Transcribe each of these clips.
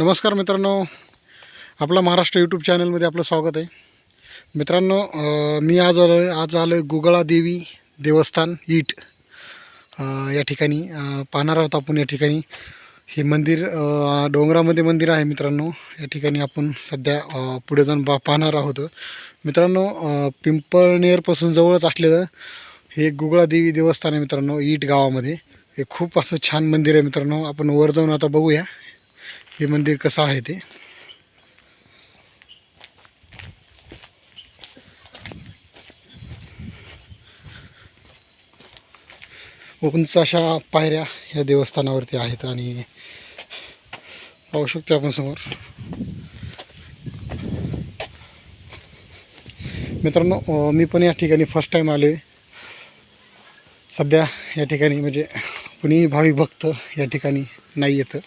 नमस्कार मित्रांनो. आपला महाराष्ट्र यूट्यूब चॅनलमध्ये आपलं स्वागत आहे. मित्रांनो मी आज आलो आहे आज आलो आहे गुगळा देवी देवस्थान ईट या ठिकाणी. पाहणार आहोत आपण या ठिकाणी. हे मंदिर डोंगरामध्ये मंदिर आहे मित्रांनो. या ठिकाणी आपण सध्या पुढे जाऊन पा पाहणार आहोत. मित्रांनो पिंपळनेरपासून जवळच असलेलं हे गुगळा देवी देवस्थान आहे मित्रांनो ईट गावामध्ये. हे खूप असं छान मंदिर आहे मित्रांनो. आपण वर जाऊन आता बघूया. हे मंदिर कसं आहे ते? उंच अशा पायऱ्या या देवस्थानावरती आहेत आणि पाहू शकतो आपण समोर. मित्रांनो मी पण या ठिकाणी फर्स्ट टाईम आलो आहे सध्या या ठिकाणी म्हणजे कुणीही भावी भक्त या ठिकाणी नाही येतं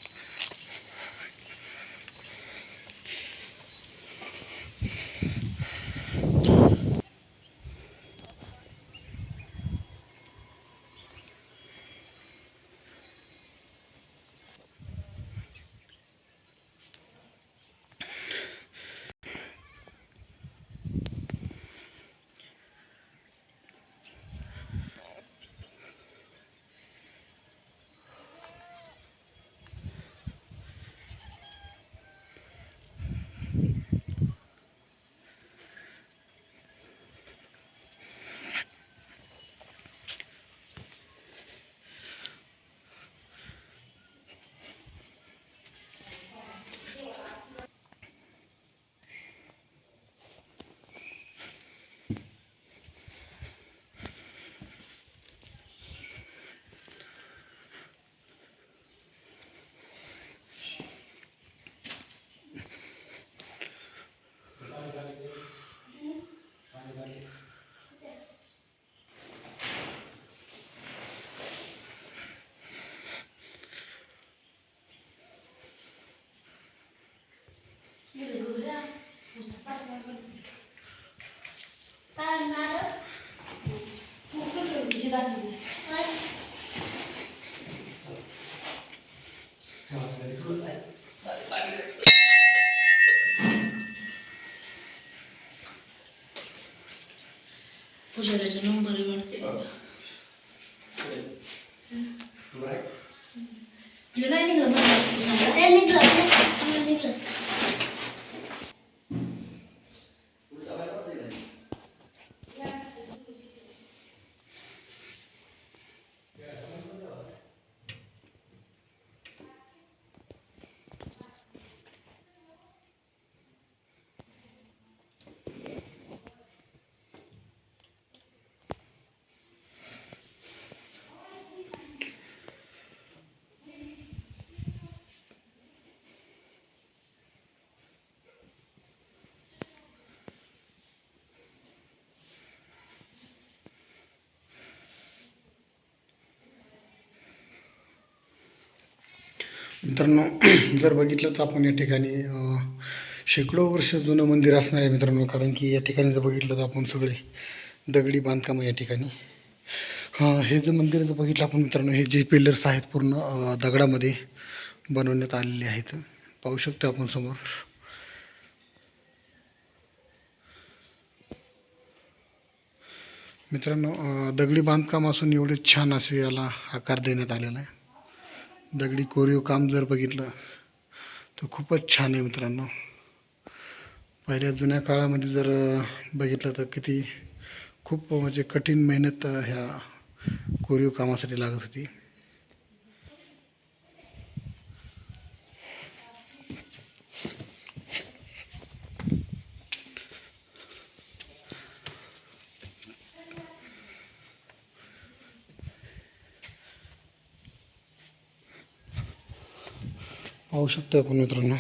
पुजाऱ्याचा नंबर वाटते हे. नाही निघलं मला? पुजारा. मित्रांनो जर बघितलं तर आपण या ठिकाणी शेकडो वर्ष जुनं मंदिर असणार आहे मित्रांनो कारण की या ठिकाणी जर बघितलं तर आपण सगळे दगडी बांधकाम या ठिकाणी. हे जे मंदिर जर बघितलं आपण मित्रांनो हे जे पिलर्स आहेत पूर्ण दगडामध्ये बनवण्यात आलेले आहेत. पाहू शकतो आपण समोर. मित्रांनो दगडी बांधकाम असून एवढे छान असे याला आकार देण्यात आलेला आहे. दगडी कोरीव काम जर बघितलं तर खूपच छान आहे मित्रांनो. पहिल्या जुन्या काळामध्ये जर बघितलं तर किती खूप म्हणजे कठीण मेहनत ह्या कोरीव कामासाठी लागत होती. पाहू शकतो आपण मित्रांनो.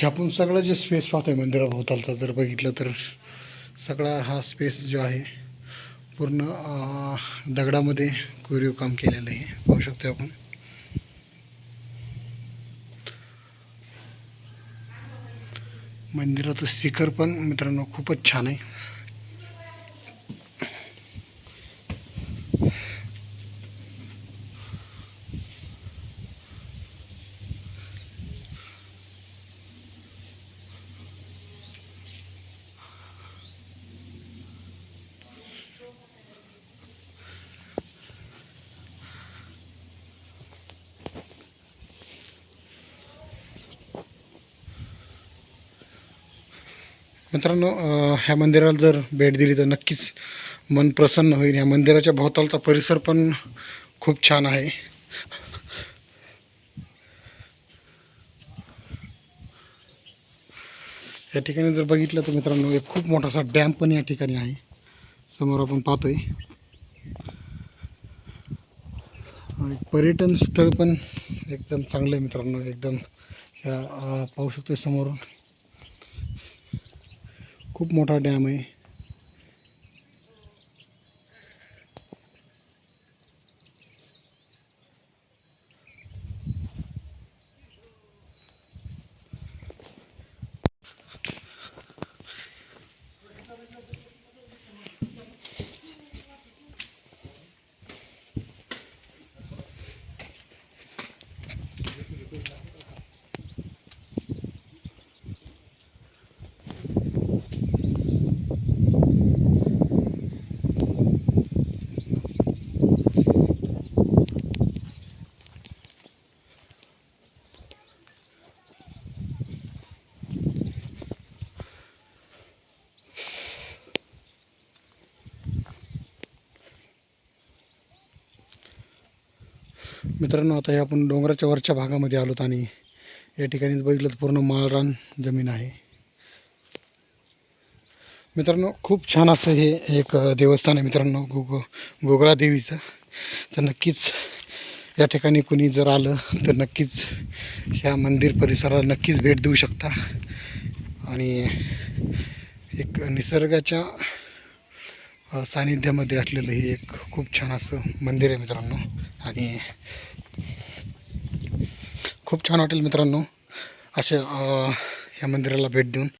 हे आपण सगळं जे स्पेस पाहतोय मंदिराभोवतालचा जर बघितलं तर सगळा हा स्पेस जो आहे पूर्ण दगडामध्ये कोरीव काम केलेलं आहे. पाहू शकतो आपण. मंदिराचं शिखर पण मित्रांनो खूपच छान आहे. मित्रांनो ह्या मंदिराला जर भेट दिली तर नक्कीच मन प्रसन्न होईल. ह्या मंदिराच्या भोवतालचा परिसर पण खूप छान आहे. या ठिकाणी जर बघितलं तर मित्रांनो एक खूप मोठासा डॅम पण या ठिकाणी आहे. समोर आपण पाहतोय. पर्यटन स्थळ पण एकदम चांगलं आहे मित्रांनो. एकदम पाहू शकतोय समोरून. खूप मोठा डॅम आहे. मित्रांनो आता हे आपण डोंगराच्या वरच्या भागामध्ये आलोत आणि या ठिकाणी बघितलं तर पूर्ण माळरान जमीन आहे. मित्रांनो खूप छान असं हे एक देवस्थान आहे मित्रांनो गोग गोगळा देवीचं. तर नक्कीच या ठिकाणी कुणी जर आलं तर नक्कीच ह्या मंदिर परिसराला नक्कीच भेट देऊ शकता. आणि एक निसर्गाच्या सानिध्यामध्ये असलेलं हे एक खूप छान असं मंदिर आहे मित्रांनो. आणि खूप छान वाटेल मित्रांनो असे ह्या मंदिराला भेट देऊन.